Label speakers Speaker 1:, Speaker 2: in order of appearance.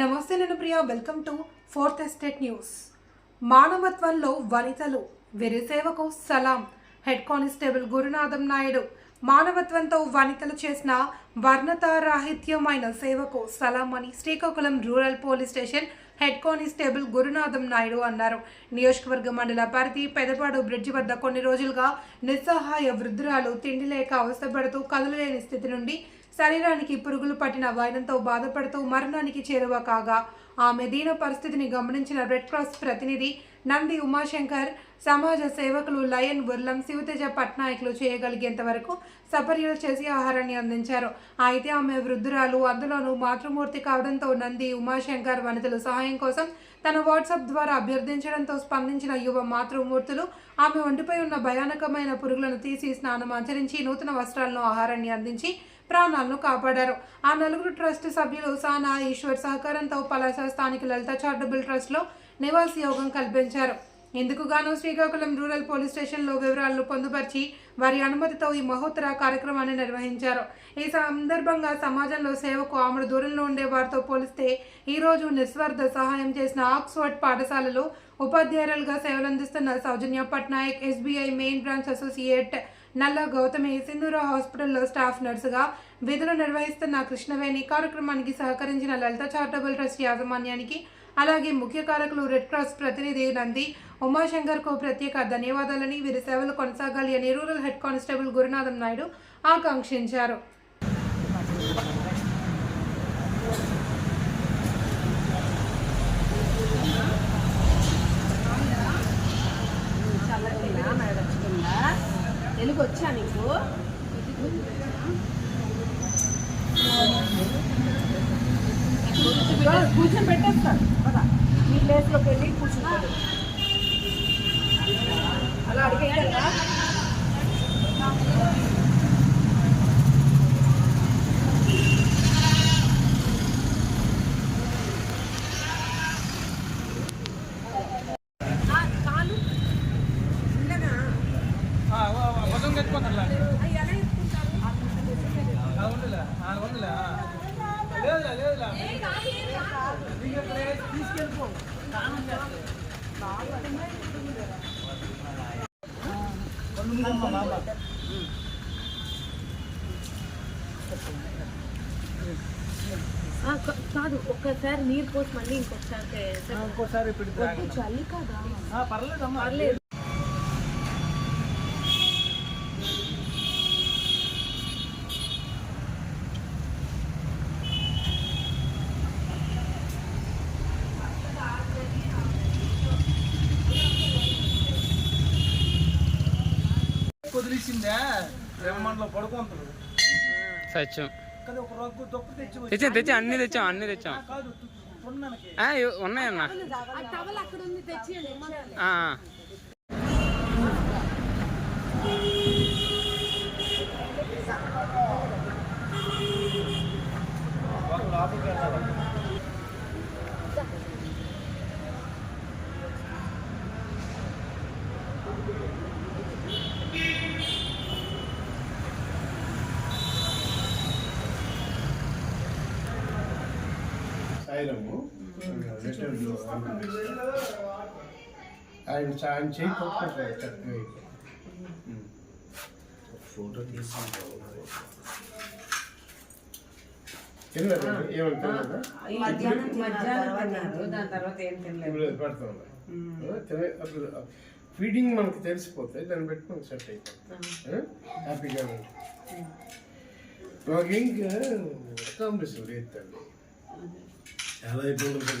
Speaker 1: నమస్తే నేను Priya welcome to fourth estate news. మానవత్వంలో వనితలు వెరిసేవకు సలాం. హెడ్ కానిస్టేబుల్ గురునాథం నాయుడు మానవత్వంతో వనితలు చేసిన వర్ణతారాహిత్యమైన సేవకు సలాం అని Srikakulam rural police station head constable Gurunatham Naidu అన్నారు. నియోజకవర్గ మండల పరిధి పెదపాడు బ్రిడ్జి వద్ద కొన్ని రోజులుగా నిస్సహాయ వృద్ధురాలు తిండి లేక అవస్థపడుతూ కదలలేని స్థితి నుండి శరీరానికి పురుగులు పట్టిన వైనంతో బాధపడుతూ మరణానికి చేరువ కాగా ఆమె దీన పరిస్థితిని గమనించిన రెడ్ క్రాస్ ప్రతినిధి నంది ఉమాశంకర్ సమాజ సేవకులు లయన్ ఉర్లం శివతేజ పట్నాయకులు చేయగలిగేంత వరకు సపర్యలు చేసి ఆహారాన్ని అందించారు. అయితే ఆమె వృద్ధురాలు అందులోనూ మాతృమూర్తి కావడంతో నంది ఉమాశంకర్ వనితలు సహాయం కోసం తన వాట్సాప్ ద్వారా అభ్యర్థించడంతో స్పందించిన యువ మాతృమూర్తులు ఆమె ఒంటిపై ఉన్న భయానకమైన పురుగులను తీసి స్నానం ఆచరించి నూతన వస్త్రాలను ఆహారాన్ని అందించి ప్రాణాలను కాపాడారు. ఆ నలుగురు ట్రస్ట్ సభ్యులు సానా ఈశ్వర్ సహకారంతో పలాస స్థానిక లలిత చారిటబుల్ ట్రస్ట్లో నివాస యోగం కల్పించారు. ఇందుకు గాను శ్రీకాకుళం రూరల్ పోలీస్ స్టేషన్లో వివరాలను పొందుపరిచి వారి అనుమతితో ఈ మహోత్తర కార్యక్రమాన్ని నిర్వహించారు. ఈ సందర్భంగా సమాజంలో సేవకు ఆమెడు దూరంలో ఉండే వారితో పోలిస్తే ఈరోజు నిస్వార్థ సహాయం చేసిన ఆక్స్ఫర్డ్ పాఠశాలలో ఉపాధ్యాయులుగా సేవలందిస్తున్న Soujanya Patnaik SBI main branch associate Nalla Gautami Sindhura హాస్పిటల్లో స్టాఫ్ నర్సుగా విధులు నిర్వహిస్తున్న కృష్ణవేణి కార్యక్రమానికి సహకరించిన లలిత చారిటబుల్ ట్రస్ట్ యాజమాన్యానికి అలాగే ముఖ్య కారకులు రెడ్ క్రాస్ ప్రతినిధి నంది ఉమాశంకర్కు ప్రత్యేక ధన్యవాదాలని వీరి సేవలు కొనసాగాలి అని rural head constable Gurunatham Naidu ఆకాంక్షించారు.
Speaker 2: తెలుగు వచ్చా నీకు? కూర్చొని పెట్టేస్తాడు పద. మీ ప్లేస్లోకి వెళ్ళి కూర్చుంటాడు అలా అడిగేయాలా
Speaker 3: ఉందిలే ఉందిలే లేదులే లేదులే నీకు ఇక్కడ తీసుకెళ్ళిపో స్నానం చేస్తాడు. కళ్ళు మూసుకో బాబా.
Speaker 2: ఆ, కా- కాదు ఒక్కసారి నీరు పోసి మళ్ళీ ఇంకొకసారి తే-
Speaker 3: ఆ, ఇంకోసారి ఇప్పుడు
Speaker 2: వద్దు,
Speaker 3: తాగండి.
Speaker 2: చలి కదా
Speaker 3: ఆ, పర్లేదమ్మా
Speaker 2: పర్లేదు
Speaker 3: వదిలేసిందే బ్రహ్మాండలో పడుకుంటారు
Speaker 4: సత్యం.
Speaker 3: కదా ఒక రగ్గు దొక్కు తెచ్చి
Speaker 4: తెచ్చాం తెచ్చాం అన్ని తెచ్చాం అన్ని తెచ్చాం. ఉన్నాయన్న
Speaker 2: ఆ టవల్ అక్కడ ఉంది తెచ్చియండి ఇమ్మంటాలే.
Speaker 4: ఆ,
Speaker 3: లోపలికి వెళ్ళాలి
Speaker 5: లెటర్లు ఆయన ఆయన చేయి పట్టుకుంటారు చక్కగా ఫోటో తీసుకుంటారు ఫీడింగ్ మనకు తెలిసిపోతాయి. దాన్ని బట్టి మనకు సెట్ అయిపోతుంది హ్యాపీగా ఉంటుంది మాకు ఇంకా అకామిడేషన్ లేదు LA Boulevard